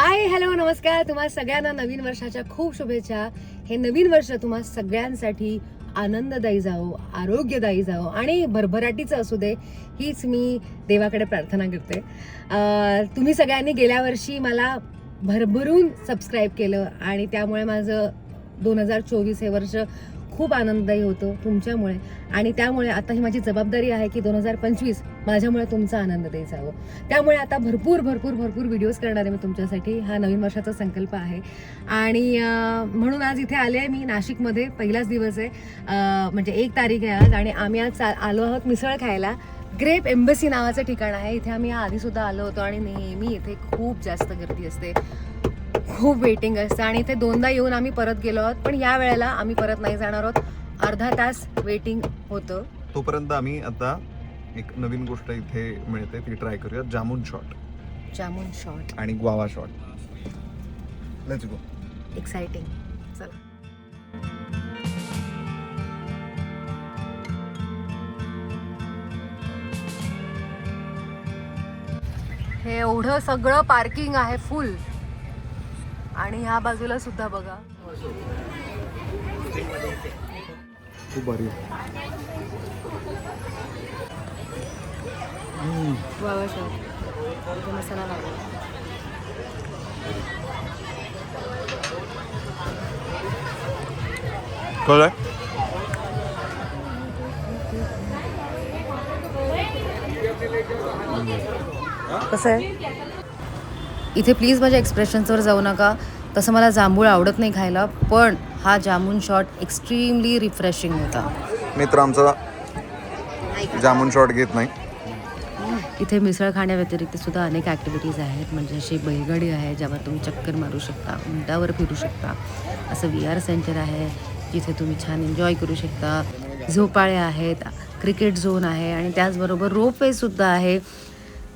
Hi hello नमस्कार. तुम्हा सगळ्यांना नवीन वर्षाच्या खूप शुभेच्छा. हे नवीन वर्ष तुम्हा सगळ्यांसाठी आनंददायी जावो आरोग्यदायी जावो आणि भरभराटीचं असू दे हीच मी देवाकडे प्रार्थना करते. तुम्ही सगळ्यांनी गेल्या वर्षी मला भरभरून सबस्क्राईब केलं आणि त्यामुळे माझं दोन हजार चोवीस हे वर्ष खूप आनंददायी होतो तुमच्यामुळे. आणि त्यामुळे आता ही माझी जबाबदारी आहे की दोन हजार पंचवीस माझ्यामुळे तुमचा आनंददायी जावं त्यामुळे आता भरपूर भरपूर भरपूर व्हिडिओज करणार आहे मी तुमच्यासाठी. हा नवीन वर्षाचा संकल्प आहे. आणि म्हणून आज इथे आले आहे मी नाशिकमध्ये. पहिलाच दिवस आहे. म्हणजे एक तारीख आहे आज. आणि आम्ही आज आलो आहोत मिसळ खायला. ग्रेप एम्बसी नावाचं ठिकाण आहे. इथे आम्ही आधीसुद्धा आलो होतो आणि नेहमी इथे खूप जास्त गर्दी असते. खूप वेटिंग असतं आणि इथे दोनदा येऊन आम्ही परत गेलो आहोत पण या वेळेला आम्ही परत नाही जाणार आहोत. अर्धा तास वेटिंग होतं. तोपर्यंत आम्ही आता एक नवीन गोष्ट इथे मिळते ती ट्राय करूया जामून शॉट जामून शॉट आणि guava shot let's go exciting चला. हे एवढं सगळं पार्किंग आहे फुल आणि ह्या बाजूला सुद्धा बघा. खूप भारी बाबा शॉप इथे मसाला लावला कळलं कसं आहे? इथे प्लीज माझ्या एक्सप्रेशन्सवर जाऊ नका. तसं मला जांभूळ आवडत नाही खायला पण हा जामून शॉट एक्स्ट्रीमली रिफ्रेशिंग होता. मित्र आमचा जामून शॉट घेत नाही. इथे मिसळ खाण्याव्यतिरिक्त सुद्धा अनेक ॲक्टिव्हिटीज आहेत. म्हणजे अशी बैलगाडी आहे ज्यावर तुम्ही चक्कर मारू शकता उंटावर फिरू शकता. असं व्ही आर सेंटर आहे जिथे तुम्ही छान एन्जॉय करू शकता. झोपाळे आहेत क्रिकेट झोन आहे आणि त्याचबरोबर रोपवे सुद्धा आहे.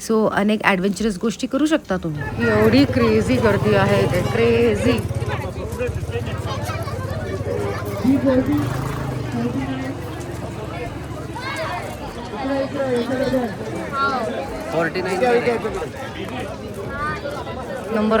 सो अनेक ॲडव्हेंचरस गोष्टी करू शकता तुम्ही. एवढी क्रेझी गर्दी आहे इथे. क्रेझी नंबर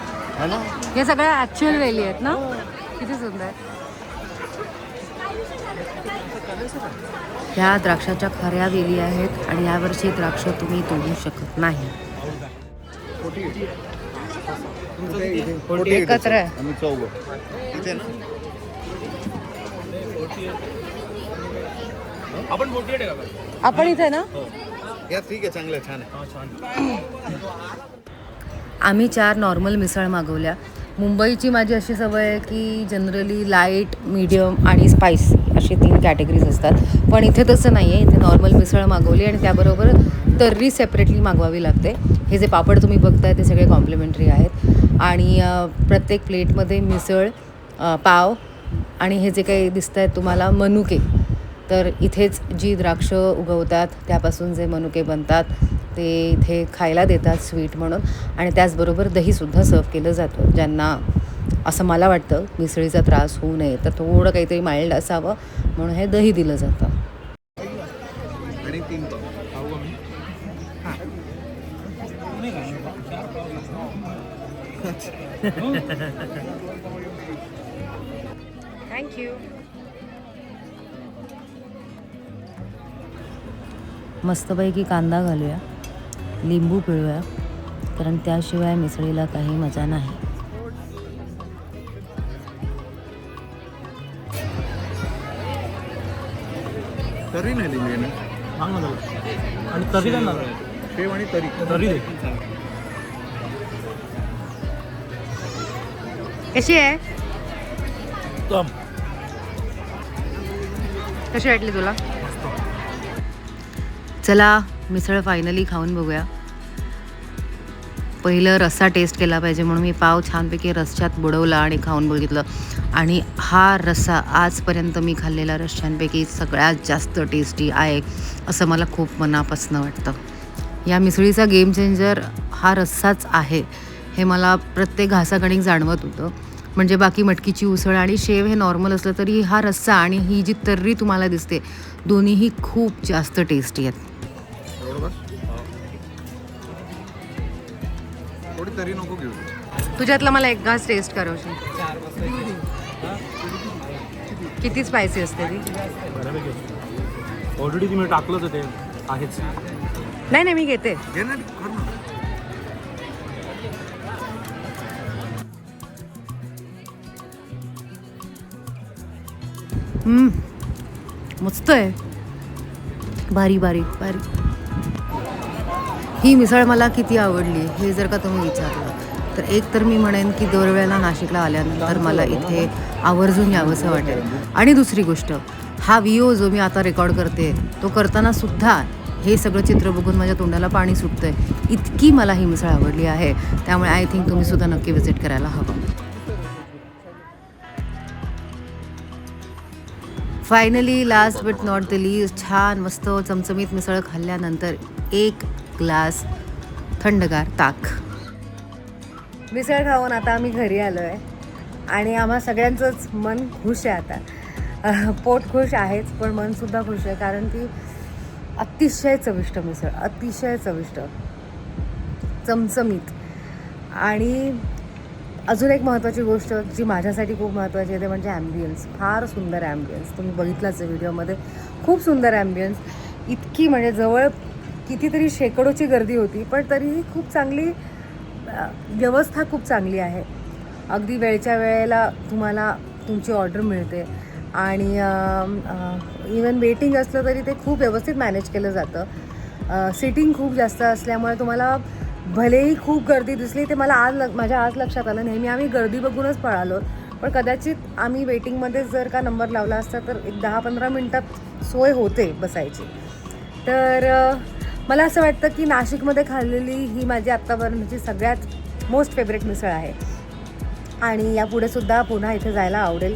हे सगळ्या ऍक्च्युअल वेली आहेत ना? किती सुंदर ह्या द्राक्षाच्या खऱ्या वेली आहेत आणि यावर्षी द्राक्ष तुम्ही तोडू शकत नाही. एकत्र. आपण इथे ना? या ठीक आहे चांगलं आहे, छान आहे. आम्ही चार नॉर्मल मिसळ मागवल्या. मुंबईची माझी अशी सवय आहे की जनरली लाइट मीडियम आणि स्पायसी असे तीन कॅटेगरीज असतात. पण इथे तसं नाही आहे इथे नॉर्मल मिसळ मागवली आणि त्याबरोबर तर्री सेपरेटली मागवावी लागते. हे जे पापड तुम्ही बघताय ते सगळे कॉम्प्लिमेंटरी आहेत. आणि प्रत्येक प्लेटमध्ये मिसळ पाव आणि हे जे काही दिसत आहेत तुम्हाला मनुके. तर इथेच जी द्राक्ष उगवतात त्यापासून जे मनुके बनतात ते इथे खायला देतात स्वीट म्हणून. आणि त्याचबरोबर दहीसुद्धा सर्व केलं जातं ज्यांना असं मला वाटतं मिसळीचा त्रास होऊ नये. तर थोडं काहीतरी माइल्ड असावं म्हणून हे दही दिलं जातं. थँक्यू मस्तपैकी कांदा घालूया. लिंबू पिळूया कारण त्याशिवाय मिसळीला काही मजा नाही. तरी नाही सांग ना त्याला. आणि तरी काय ना शेव आणि तरी. तरी दे. कशी आहे? उत्तम कशी वाटली तुला? चला मिसळ फायनली खाऊन बघूया. पहिलं रस्सा टेस्ट केला पाहिजे म्हणून मी पाव छानपैकी रस्स्यात बुडवला आणि खाऊन बघितलं. आणि हा रस्सा आजपर्यंत मी खाल्लेला रस्स्यांपैकी सगळ्यात जास्त टेस्टी आहे असं मला खूप मनापासून वाटतं. या मिसळीचा गेम चेंजर हा रस्साच आहे हे मला प्रत्येक घासाकणिक जाणवत होतं. म्हणजे बाकी मटकीची उसळ आणि शेव हे नॉर्मल असलं तरी हा रस्सा आणि ही जी तर्री तुम्हाला दिसते दोन्हीही खूप जास्त टेस्टी आहेत. तुझ्यातला मला एक घास टेस्ट करवशील किती स्पायसी असते ती? ऑलरेडी तुम्ही टाकलंच ते आहेच. नाही नाही मी घेते. मस्त आहे. बारी बारीक बारीक ही मिसळ मला किती आवडली हे जर का तुम्ही विचारलं. तर एक तर मी म्हणेन की दरवेळेला नाशिकला आल्यानंतर मला इथे आवर्जून यावंसं वाटेल. आणि दुसरी गोष्ट हा व्हिओ जो मी आता रेकॉर्ड करते तो करताना सुद्धा हे सगळं चित्र बघून माझ्या तोंडाला पाणी सुटतंय. इतकी मला ही मिसळ आवडली आहे. त्यामुळे आय थिंक तुम्ही सुद्धा नक्की विजिट करायला हवं. Finally last but not the least छान मस्त चमचमीत मिसळ खाल्ल्यानंतर एक ग्लास थंडगार ताक. मिसळ खाऊन आता आम्ही घरी आलो आहे आणि आम्हा सगळ्यांचंच मन खुश आहे आता. पोट खुश आहेच पण मनसुद्धा खुश आहे कारण की अतिशय चविष्ट मिसळ अतिशय चविष्ट. चमचमीत. आणि अजून एक महत्त्वाची गोष्ट जी माझ्यासाठी खूप महत्त्वाची आहे ते म्हणजे ॲम्बियन्स फार सुंदर ॲम्बियन्स तुम्ही बघितलाच आहे व्हिडिओमध्ये. खूप सुंदर ॲम्बियन्स इतकी म्हणजे जवळ कितीतरी शेकडोची गर्दी होती पण तरीही खूप चांगली व्यवस्था खूप चांगली आहे. अगदी वेळच्या वेळेला तुम्हाला तुमची ऑर्डर मिळते. आणि इवन वेटिंग असलं तरी ते खूप व्यवस्थित मॅनेज केलं जातं. सिटिंग खूप जास्त असल्यामुळे तुम्हाला भलेही खूप गर्दी दिसली ते मला आज लग माझ्या आज लक्षात आलं. नेहमी आम्ही गर्दी बघूनच पळालो. पण कदाचित आम्ही वेटिंगमध्ये जर का नंबर लावला असता तर एक दहा पंधरा मिनटात सोय होते बसायची. तर मला असं वाटतं की नाशिकमध्ये खाल्लेली ही माझी आत्तापर्यंतची म्हणजे सगळ्यात मोस्ट फेवरेट मिसळ आहे. आणि यापुढे सुद्धा पुन्हा इथे जायला आवडेल.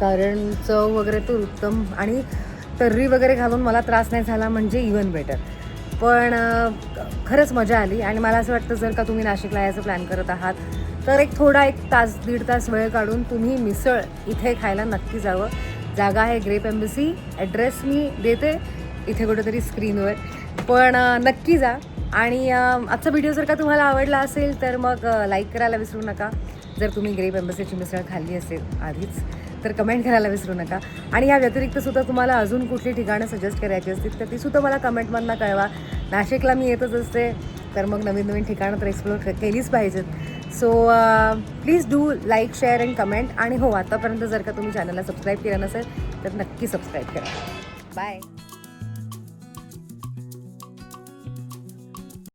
कारण चव वगैरे तर उत्तम आणि तर्री वगैरे घालून मला त्रास नाही झाला म्हणजे इवन बेटर पण खरंच मजा आली आणि मला असं वाटतं जर का तुम्ही नाशिकला यायचं प्लॅन करत आहात तर एक थोडा एक तास दीड तास वेळ काढून तुम्ही मिसळ इथे खायला नक्की जावं. जागा आहे ग्रेप एम्बसी ॲड्रेस मी देते. इथे कुठेतरी स्क्रीनवर पण नक्की जा. आणि आजचा व्हिडिओ जर का तुम्हाला आवडला असेल तर मग लाईक करायला विसरू नका. जर तुम्ही ग्रेप एम्बसीची मिसळ खाल्ली असेल आधीच तर कमेंट करायला विसरू नका. आणि या व्यतिरिक्त सुद्धा तुम्हाला अजून कुठली ठिकाणं सजेस्ट करायची असतील तर तीसुद्धा मला कमेंटमधनं कळवा. नाशिकला मी येतच असते तर मग नवीन नवीन ठिकाणं तर एक्सप्लोर केलीच पाहिजेत. So please do like share and comment आणि हो आतापर्यंत जर का तुम्ही चॅनलला सबस्क्राईब केलं नसेल तर नक्की सबस्क्राईब करा. बाय